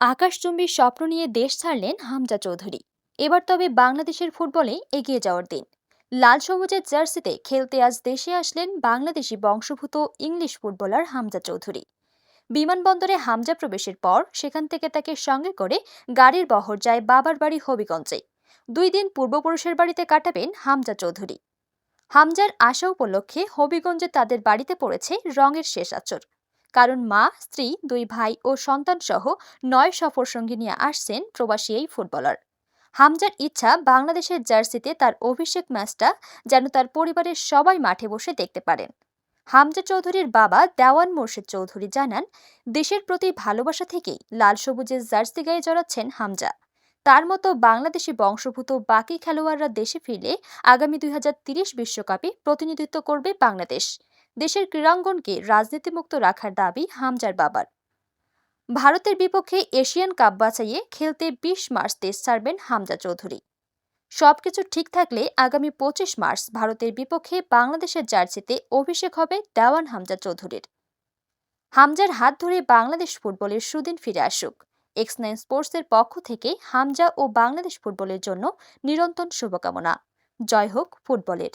আকাশচুম্বী স্বপ্ন নিয়ে দেশ ছাড়লেন হামজা চৌধুরী। এবার তবে বাংলাদেশের ফুটবলে এগিয়ে যাওয়ার দিন। লাল সবুজের জার্সিতে খেলতে আজ দেশে আসলেন বাংলাদেশি বংশভূত ইংলিশ ফুটবলার হামজা চৌধুরী। বিমানবন্দরে হামজা প্রবেশের পর সেখান থেকে তাকে সঙ্গে করে গাড়ির বহর যায় বাবার বাড়ি হবিগঞ্জে। দুই দিন পূর্বপুরুষের বাড়িতে কাটাবেন হামজা চৌধুরী। হামজার আশা উপলক্ষে হবিগঞ্জে তাদের বাড়িতে পড়েছে রঙের শেষ আচর কারণ মা, স্ত্রী, দুই ভাই ও সন্তান সহ নয় সফর সঙ্গী নিয়ে আসছেন প্রবাসী এই ফুটবলার। হামজার ইচ্ছা বাংলাদেশের জার্সিতে তার অভিষেক ম্যাচটা যেন তার পরিবারের সবাই মাঠে বসে দেখতে পারেন। হামজা চৌধুরীর বাবা দেওয়ান মোর্শেদ চৌধুরী জানান, দেশের প্রতি ভালোবাসা থেকেই লাল সবুজের জার্সি গায়ে জড়াচ্ছেন হামজা। তার মতো বাংলাদেশি বংশভূত বাকি খেলোয়াড়রা দেশে ফিরলে আগামী দুই বিশ্বকাপে প্রতিনিধিত্ব করবে বাংলাদেশ। দেশের ক্রীড়াঙ্গনকে রাজনীতিমুক্ত রাখার দাবি হামজার বাবার। ভারতের বিপক্ষে এশিয়ান কাপ বাছাইয়ে খেলতে বিশ মার্চ দেশ ছাড়বেন হামজা চৌধুরী। সবকিছু ঠিক থাকলে আগামী পঁচিশ মার্চ ভারতের বিপক্ষে বাংলাদেশের জার্সিতে অভিষেক হবে দেওয়ান হামজা চৌধুরীর। হামজার হাত ধরে বাংলাদেশ ফুটবলের সুদিন ফিরে আসুক। এক্স নাইন স্পোর্টসের পক্ষ থেকে হামজা ও বাংলাদেশ ফুটবলের জন্য নিরন্তর শুভকামনা। জয় হোক ফুটবলের।